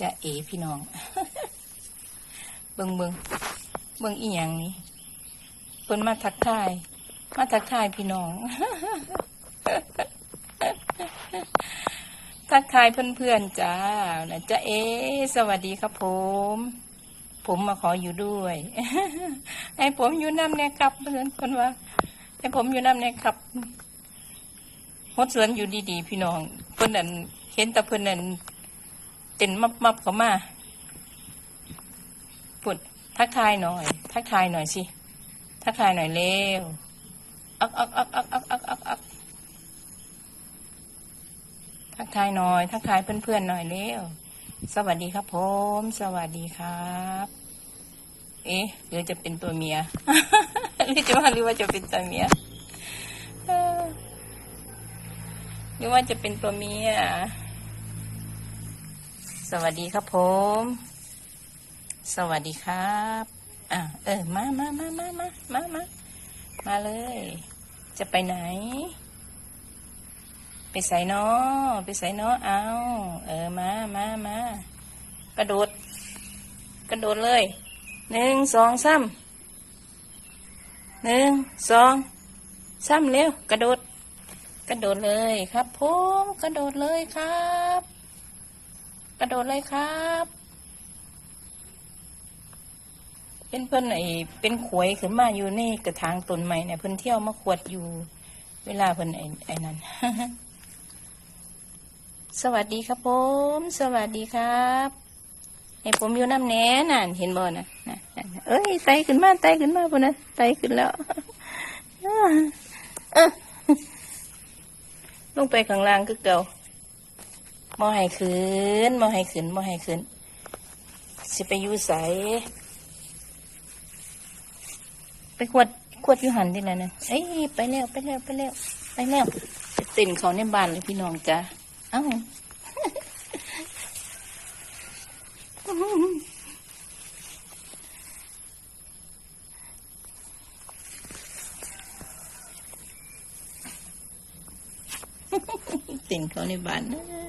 จะเอพี่น้อง เบิงเบิงเบิงอีหยังนี่เพิ่นมาทักทาย มาทักทายพี่น้อง ทักทายเพื่อนๆจ้านะจะเอ สวัสดีครับผม ผมมาขออยู่ด้วย ให้ผมอยู่น้ำเนี่ยครับเพื่อนคนว่า ให้ผมอยู่น้ำเนี่ยครับฮดสวนอยู่ดีๆ พี่น้องเพื่อนนั่นเห็นแต่เพื่อนนั่น เต้นมับมับเข้ามาปุดทักทายหน่อย ทักทายหน่อยสิ ทักทายหน่อยเร็วอักอักอักอักอักอักอักอักทักทายหน่อย ทักทายเพื่อนๆหน่อยเร็ว สวัสดีครับผม สวัสดีครับ เอ๊ะหรือจะเป็นตัวเมียหรือจะว่าหรือว่าจะเป็นตัวเมียเอ้อหรือว่าจะเป็นตัวเมีย สวัสดีครับผม สวัสดีครับอะเออมามามามามามามามาเลย จะไปไหน ไปใส่นอไปใส่นอเอาเออมามามากระโดด กระโดดเลยหนึ่งสองสามหนึ่งสองสามเร็ว กระโดด กระโดดเลยครับผมกระโดดเลยครับ ระโดดเลยครับ เป็นเพิ่อนไอเป็นขวยขึ้นมาอยู่ในกระถางต้นไม้เนี่ยเพิ่อนเที่ยวมาขวดอยู่ เวลาเพิ่อนไอไอนั้น สวัสดีครับผม สวัสดีครับให้ผมอยู่น้ำแหน่น่ะเห็นบ่น่ะน่ะเอ้ยไตขึ้นมาไตขึ้นมาพุ่นนะไตขึ้นแล้วเอ้อลงไปข้างล่างคือเก่า บ่ให้ขึ้นบ่ให้ขึ้นบ่ให้ขึ้นสิไปอยู่ใสไปขวดขวดอยู่หันที่ไหนนะเอ้ยไปแล้วไปแล้วไปแล้วไปแล้วไปเต้นเขาในบ้านเลยพี่น้องจ้าเอ้าติ่นเขาในบ้านนะ